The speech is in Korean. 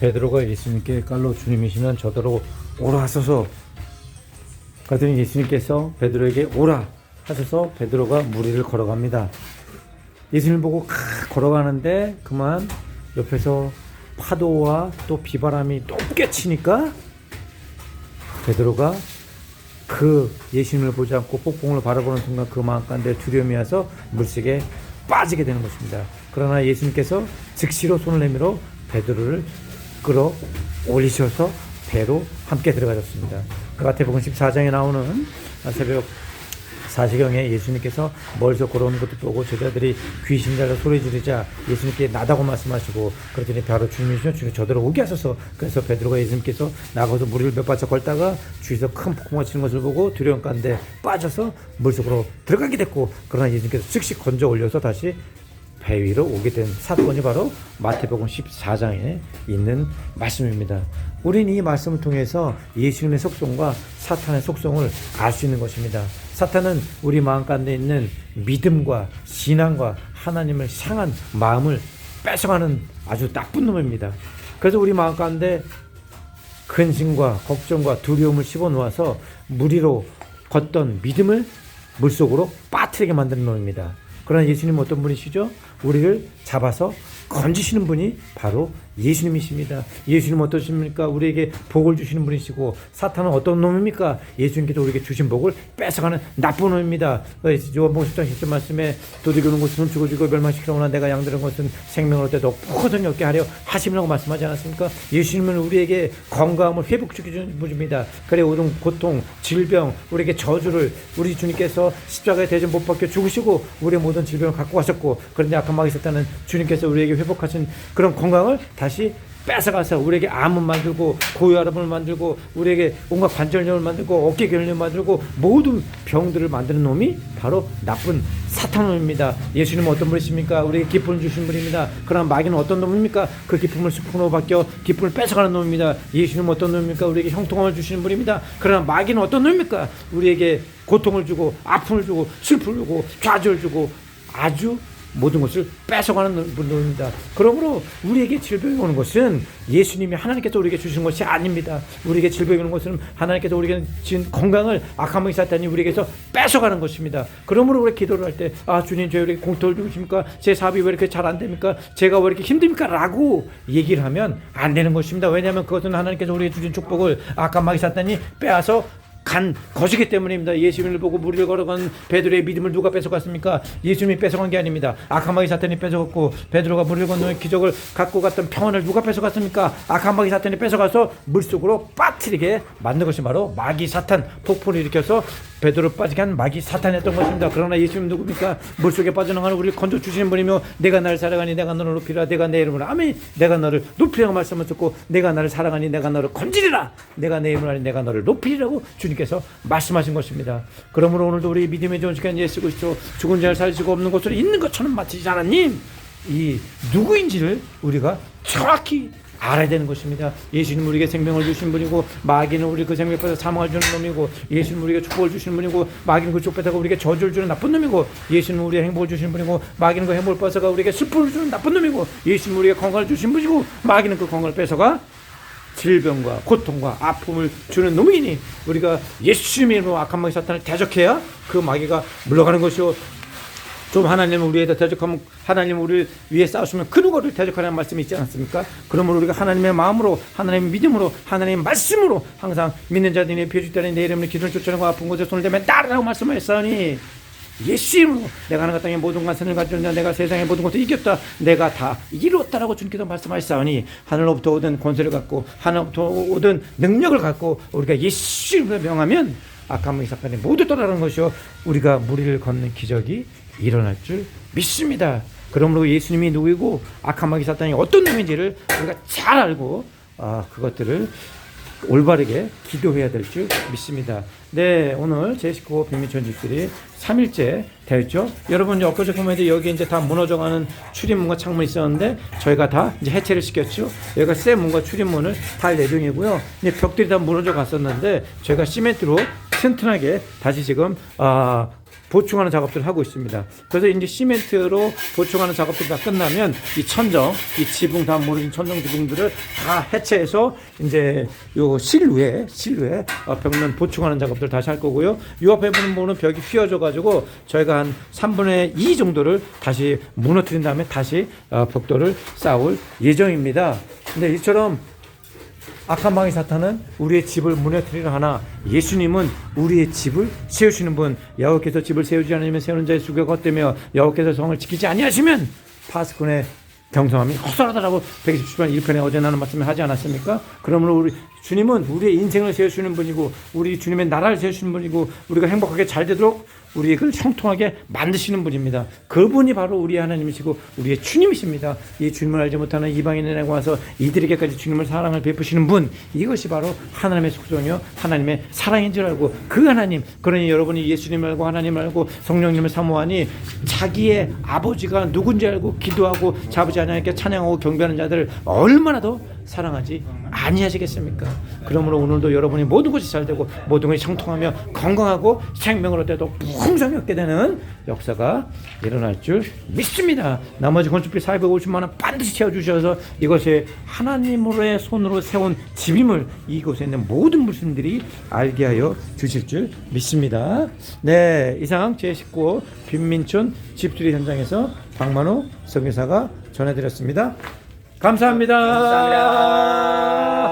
베드로가 예수님께 깔로 주님이시면 저더러 오라 하소서 그랬더니 예수님께서 베드로에게 오라 하셔서 베드로가 무리를 걸어갑니다. 예수님 보고 咔 걸어가는데 그만 옆에서 파도와 또 비바람이 높게 치니까 베드로가 그 예수님을 보지 않고 폭풍을 바라보는 순간 그 마음 가운데 두려움이 와서 물속에 빠지게 되는 것입니다. 그러나 예수님께서 즉시로 손을 내밀어 베드로를 끌어 올리셔서 배로 함께 들어가셨습니다. 그 마태복음 14장에 나오는 새벽 4시경에 예수님께서 멀리서 걸어오는 것도 보고 제자들이 귀신 들려 소리 지르자 예수님께 나다고 말씀하시고 그랬더니 바로 주님이시여 주님 저들어 오게 하소서 그래서 베드로가 예수님께서 나가서 물을 몇 바짝 걸다가 주위에서 큰 폭풍이 치는 것을 보고 두려움 가운데 빠져서 물속으로 들어가게 됐고 그러나 예수님께서 즉시 건져 올려서 다시 배 위로 오게 된 사건이 바로 마태복음 14장에 있는 말씀입니다. 우리는 이 말씀을 통해서 예수님의 속성과 사탄의 속성을 알 수 있는 것입니다. 사탄은 우리 마음 가운데 있는 믿음과 신앙과 하나님을 향한 마음을 뺏어가는 아주 나쁜 놈입니다. 그래서 우리 마음 가운데 근심과 걱정과 두려움을 씹어 놓아서 무리로 걷던 믿음을 물속으로 빠뜨리게 만드는 놈입니다. 그러나 예수님은 어떤 분이시죠? 우리를 잡아서 건지시는 분이 바로 예수님이십니다. 예수님은 어떠십니까? 우리에게 복을 주시는 분이시고 사탄은 어떤 놈입니까? 예수님께서 우리에게 주신 복을 뺏어가는 나쁜 놈입니다. 어, 요한복음 10장 10절 말씀에 도둑이는 것은 주고 멸망시키려나 내가 양들은 것은 생명을 얻되 더 포도는 얻게 하려 하심이라고 말씀하지 않았습니까? 예수님은 우리에게 건강을 회복시켜 주는 분입니다. 그래 모든 고통, 질병, 우리에게 저주를 우리 주님께서 십자가에 대전 못 박혀 죽으시고 우리의 모든 질병을 갖고 가셨고 그런데 악한 마귀 사탄은 주님께서 우리에게 회복하신 그런 건강을 다시 뺏어가서 우리에게 암을 만들고 고혈압을 만들고 우리에게 온갖 관절염을 만들고 어깨 결염을 만들고 모든 병들을 만드는 놈이 바로 나쁜 사탄놈입니다. 예수님은 어떤 분이십니까? 우리에게 기쁨을 주신 분입니다. 그러나 마귀는 어떤 놈입니까? 그 기쁨을 슬픔으로 바뀌어 기쁨을 뺏어가는 놈입니다. 예수님은 어떤 놈입니까? 우리에게 형통함을 주시는 분입니다. 그러나 마귀는 어떤 놈입니까? 우리에게 고통을 주고 아픔을 주고 슬픔을 주고 좌절을 주고 아주 모든 것을 뺏어가는 분입니다. 그러므로 우리에게 질병이 오는 것은 예수님이 하나님께서 우리에게 주신 것이 아닙니다. 우리에게 질병이 오는 것은 하나님께서 우리에게 준 건강을 악한 마귀 사탄이 우리에게서 뺏어가는 것입니다. 그러므로 우리 기도를 할 때 아 주님 저 이렇게 공터를 주십니까? 제 사업이 왜 이렇게 잘 안 됩니까? 제가 왜 이렇게 힘듭니까? 라고 얘기를 하면 안 되는 것입니다. 왜냐하면 그것은 하나님께서 우리에게 주신 축복을 악한 마귀 사탄이 빼앗아 간 것이기 때문입니다. 예수님을 보고 무리를 걸어간 베드로의 믿음을 누가 뺏어갔습니까? 예수님이 뺏어간 게 아닙니다. 악한 마귀 사탄이 뺏어갔고 베드로가 무리를 건너는 기적을 갖고 갔던 평안을 누가 뺏어갔습니까? 악한 마귀 사탄이 뺏어가서 물속으로 빠뜨리게 만든 것이 바로 마귀 사탄 폭포를 일으켜서 베드로 빠지게 한 마귀 사탄이었던 것입니다. 그러나 예수님 누굽니까? 물속에 빠져나가는 우리를 건져 주시는 분이며 내가 나를 사랑하니 내가 너를 높이라 내가 내 이름을 아멘 내가 너를 높이라고 말씀을 듣고 내가 나를 사랑하니 내가 너를 건지리라 내가 내 이름을 아니 내가 너를 높이리라고 주님께서 말씀하신 것입니다. 그러므로 오늘도 우리 믿음의 좋은 시간 예수 그리스도 죽은 자를 살리시고 없는 것으로 있는 것처럼 마치지 하나님 이 누구인지를 우리가 정확히 알아야 되는 것입니다. 예수님 우리에게 생명을 주신 분이고 마귀는 우리 그 생명 뺏어 사망을 주는 놈이고 예수님 우리에게 축복을 주시는 분이고 마귀는 그 뺏어가 우리에게 저주를 주는 나쁜 놈이고 예수님 우리에게 행복을 주시는 분이고 마귀는 그 행복을 뺏어가 우리에게 슬픔을 주는 나쁜 놈이고 예수님 우리에게 건강을 주신 분이고 마귀는 그 건강을 뺏어가 질병과 고통과 아픔을 주는 놈이니 우리가 예수님의 악한 마귀 사탄을 대적해야 그 마귀가 물러가는 것이요 좀 하나님은 우리에다 대적하면 하나님 우리를 위해 싸우시면 그 누구를 대적하라는 말씀이 있지 않습니까? 그러므로 우리가 하나님의 마음으로 하나님의 믿음으로 하나님의 말씀으로 항상 믿는 자들이 표주자니 내 이름을 기도를 쫓아내고 아픈 곳에 손을 대면 따르라고 말씀하셨으니 예수 이름으로 내가 하나님 땅의 모든 것을 가졌냐 내가 세상의 모든 것을 이겼다 내가 다 이루었다라고 주님께서 말씀하셨사오니 하늘로부터 오던 권세를 갖고 하늘로부터 오던 능력을 갖고 우리가 예수 이름으로 명하면 마귀 사탄이 모두 떠나는 것이요 우리가 무리를 걷는 기적이 일어날 줄 믿습니다. 그러므로 예수님이 누구이고 악한 마귀 사탄이 어떤 놈인지를 우리가 잘 알고 아, 그것들을 올바르게 기도해야 될 줄 믿습니다. 네, 오늘 제19 빅미천 집들이 3일째 되었죠. 여러분, 엊그제 보면 여기 이제 다 무너져가는 출입문과 창문이 있었는데 저희가 다 이제 해체를 시켰죠. 여기가 새 문과 출입문을 달 예정이고요. 이제 벽들이 다 무너져 갔었는데 저희가 시멘트로 튼튼하게 다시 지금 아 보충하는 작업들을 하고 있습니다. 그래서 이제 시멘트로 보충하는 작업들이 다 끝나면 이 천정, 이 지붕 다 무너진 천정 지붕들을 다 해체해서 이제 요 실외, 실외 어, 벽면 보충하는 작업들 다시 할 거고요. 요 앞에 보는 벽이 휘어져 가지고 저희가 한 3분의 2 정도를 다시 무너뜨린 다음에 다시 어, 벽돌을 쌓을 예정입니다. 근데 이처럼 악한 방의 사탄은 우리의 집을 무너뜨리려 하나 예수님은 우리의 집을 세우시는 분 여호와께서 집을 세우지 않으면 세우는 자의 수고가 헛되며 여호와께서 성을 지키지 아니하시면 파수꾼의 경성함이 헛소하다라고 127편 1편에 어제 나는 말씀을 하지 않았습니까? 그러므로 우리 주님은 우리의 인생을 세우시는 분이고 우리 주님의 나라를 세우시는 분이고 우리가 행복하게 잘 되도록 우리를 형통하게 만드시는 분입니다. 그분이 바로 우리 하나님이시고 우리의 주님이십니다. 이 주님을 알지 못하는 이방인에게 와서 이들에게까지 주님을 사랑을 베푸시는 분 이것이 바로 하나님의 속성이요 하나님의 사랑인 줄 알고 그 하나님 그러니 여러분이 예수님을 알고 하나님을 알고 성령님을 사모하니 자기의 아버지가 누군지 알고 기도하고 자부지 하나님께 찬양하고 경배하는 자들을 얼마나 더 사랑하지 아니하시겠습니까? 그러므로 오늘도 여러분이 모든 것이 잘 되고 모든 것이 형통하며 건강하고 생명을 얻어도 풍성히 얻게 되는 역사가 일어날 줄 믿습니다. 나머지 건축비 450만 원 반드시 채워주셔서 이것이 하나님으로의 손으로 세운 집임을 이곳에 있는 모든 무슬림들이 알게 하여 주실 줄 믿습니다. 네, 이상 제19호 빈민촌 집수리 현장에서 박만호 성교사가 전해드렸습니다. 감사합니다. 감사합니다.